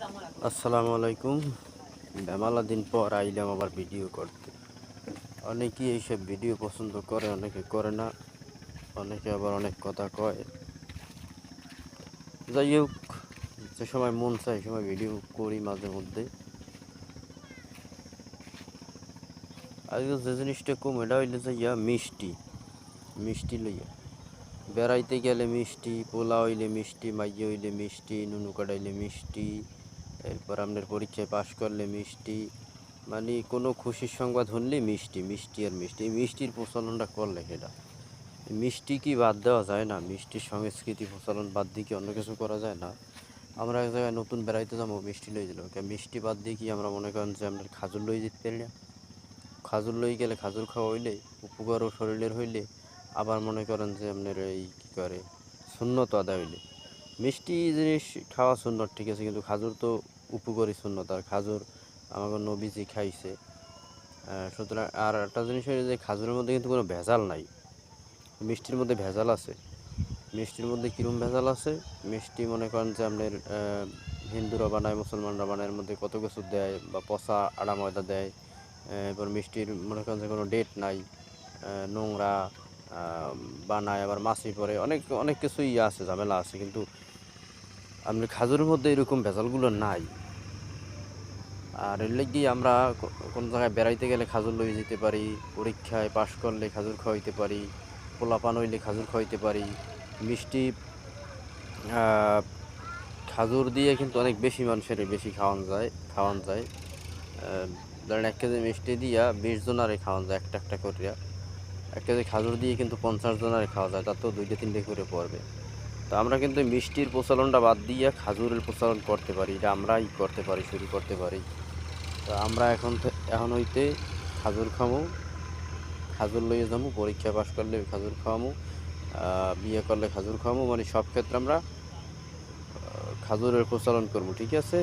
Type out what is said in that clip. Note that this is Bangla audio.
আসসালামু আলাইকুম দিন পর আইলাম আবার ভিডিও করতে। অনেকেই এইসব ভিডিও পছন্দ করে, অনেকে করে না। অনেকে আবার অনেক কথা কয়। যাই হোক, যে সময় মন চায় সময় ভিডিও করি মাঝে মধ্যে। আজকে যে জিনিসটা কম, এটা হইলে যাইয়া মিষ্টি। মিষ্টি লইয়া। বেড়াইতে গেলে মিষ্টি, পোলা হইলে মিষ্টি, মাইয়ে হইলে মিষ্টি, নুনু কাটাইলে মিষ্টি। এরপর আপনার পরীক্ষায় পাশ করলে মিষ্টি মানে কোনো খুশির সংবাদ হলে মিষ্টি মিষ্টি আর মিষ্টি। মিষ্টির প্রচলনটা করলে সেটা। মিষ্টি কি বাদ দেওয়া যায় না? মিষ্টির সংস্কৃতি প্রচলন বাদ দিয়ে কি অন্য কিছু করা যায় না? আমরা এক জায়গায় নতুন বেড়াইতে যাব, মিষ্টি লই দিল মিষ্টি বাদ দিয়ে কি আমরা মনে করেন যে আমরা খাজুর লই যেতে পারি না? খাজুর লই গেলে খাজুর খাওয়া হইলে উপকারও শরীরের হইলে আবার মনে করেন যে আপনার এই কী করে শূন্যত আদায় হইলে। মিষ্টি জিনিস খাওয়া সুন্নত, ঠিক আছে, কিন্তু খাজুর তো উপকারী সুন্নত। আর খাজুর আমাকে নবীজি খাইছে। সুতরাং আর একটা জিনিস হচ্ছে যে খাজুরের মধ্যে কিন্তু কোনো ভেজাল নাই। মিষ্টির মধ্যে ভেজাল আছে। মিষ্টির মধ্যে কীরকম ভেজাল আছে? মিষ্টি মনে করেন যে আপনার হিন্দুরা বানায়, মুসলমানরা বানায়, এর মধ্যে কত কিছু দেয় বা পচা আড়া ময়দা দেয়। এবার মিষ্টির মনে করেন যে কোনো ডেট নাই। নোংরা বানায়, আবার মাছি পরে অনেক অনেক কিছুই আছে, ঝামেলা আছে। কিন্তু আপনার খাজুরের মধ্যে এরকম ভেজালগুলো নাই। আর এর লাগি আমরা কোনো জায়গায় বেড়াইতে গেলে খাজুর লই যেতে পারি, পরীক্ষায় পাশ করলে খাজুর খাওয়াইতে পারি, পোলাপান হইলে খাজুর খাওয়াইতে পারি, মিষ্টি খাজুর দিয়ে কিন্তু অনেক বেশি মানুষের বেশি খাওয়ানো যায় খাওয়ানো যায়। ধরেন এক কেজি মিষ্টি দিয়া বিশ জনারে খাওয়ানো যায় একটা একটা করিয়া। এক কেজি খাজুর দিয়ে কিন্তু পঞ্চাশ জনারে খাওয়া যায়, তাতেও দুইটা তিনটে করে পড়বে। তো আমরা কিন্তু মিষ্টির প্রচলনটা বাদ দিয়ে খাজুরের প্রচলন করতে পারি এটা আমরাই করতে পারি শুরু করতে পারি। তো আমরা এখন এখন হইতে খাজুর খামো, খাজুর লইয়ে যাব পরীক্ষা পাশ করলে খাজুর খাওয়ামো বিয়ে করলে খাজুর খাওয়ামো মানে সব ক্ষেত্রে আমরা খাজুরের প্রচলন করব, ঠিক আছে?